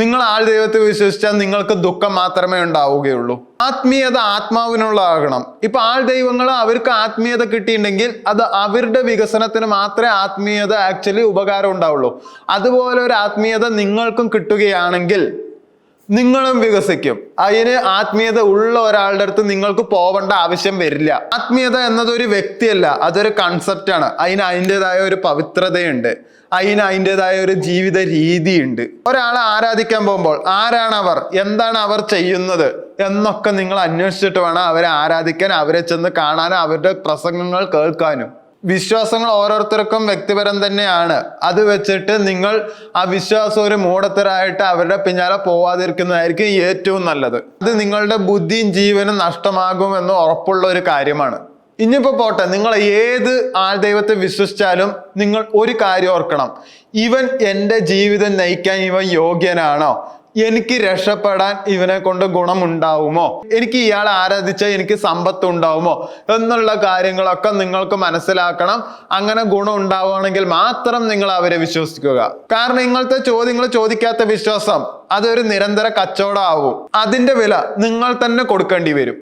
നിങ്ങൾ ആൾ ദൈവത്തെ വിശ്വസിച്ചാൽ നിങ്ങൾക്ക് ദുഃഖം മാത്രമേ ഉണ്ടാവുകയുള്ളൂ. ആത്മീയത ആത്മാവിനുള്ളതാകണം. ഇപ്പൊ ആൾ ദൈവങ്ങൾ അവർക്ക് ആത്മീയത കിട്ടിയിട്ടുണ്ടെങ്കിൽ അത് അവരുടെ വികസനത്തിന് മാത്രമേ ആത്മീയത ആക്ച്വലി ഉപകാരം ഉണ്ടാവുള്ളൂ. അതുപോലെ ഒരു ആത്മീയത നിങ്ങൾക്കും കിട്ടുകയാണെങ്കിൽ നിങ്ങളും വികസിക്കും. അതിന് ആത്മീയത ഉള്ള ഒരാളുടെ അടുത്ത് നിങ്ങൾക്ക് പോവേണ്ട ആവശ്യം വരില്ല. ആത്മീയത എന്നത് ഒരു വ്യക്തിയല്ല അതൊരു കൺസെപ്റ്റാണ് അതിന് അതിന്റെതായ ഒരു പവിത്രതയുണ്ട്. അതിന് അതിന്റെതായ ഒരു ജീവിത രീതിയുണ്ട്. ഒരാളെ ആരാധിക്കാൻ പോകുമ്പോൾ ആരാണ് അവർ എന്താണ് അവർ ചെയ്യുന്നത് എന്നൊക്കെ നിങ്ങൾ അന്വേഷിച്ചിട്ട് വേണം അവരെ ആരാധിക്കാൻ അവരെ ചെന്ന് കാണാനും അവരുടെ പ്രസംഗങ്ങൾ കേൾക്കാനും. വിശ്വാസങ്ങൾ ഓരോരുത്തർക്കും വ്യക്തിപരം തന്നെയാണ്. അത് വെച്ചിട്ട് നിങ്ങൾ ആ വിശ്വാസം ഒരു മൂടത്തരായിട്ട് അവരുടെ പിന്നാലെ പോവാതിരിക്കുന്നതായിരിക്കും ഏറ്റവും നല്ലത്. അത് നിങ്ങളുടെ ബുദ്ധിയും ജീവനും നഷ്ടമാകുമെന്ന് ഉറപ്പുള്ള ഒരു കാര്യമാണ്. ഇനിയിപ്പോ പോട്ടെ നിങ്ങൾ ഏത് ആൾ ദൈവത്തെ വിശ്വസിച്ചാലും നിങ്ങൾ ഒരു കാര്യം ഓർക്കണം. ഇവൻ എന്റെ ജീവിതം നയിക്കാൻ ഇവൻ യോഗ്യനാണോ? എനിക്ക് രക്ഷപ്പെടാൻ ഇവനെ കൊണ്ട് ഗുണമുണ്ടാവുമോ? എനിക്ക് ഇയാളെ ആരാധിച്ചാൽ എനിക്ക് സമ്പത്ത് ഉണ്ടാവുമോ എന്നുള്ള കാര്യങ്ങളൊക്കെ നിങ്ങൾക്ക് മനസ്സിലാക്കണം. അങ്ങനെ ഗുണം ഉണ്ടാവുകയാണെങ്കിൽ മാത്രം നിങ്ങൾ അവരെ വിശ്വസിക്കുക. കാരണം ഇങ്ങനത്തെ ചോദ്യങ്ങൾ ചോദിക്കാത്ത വിശ്വാസം അതൊരു നിരന്തര കച്ചവടം ആവും അതിന്റെ വില നിങ്ങൾ തന്നെ കൊടുക്കേണ്ടി വരും.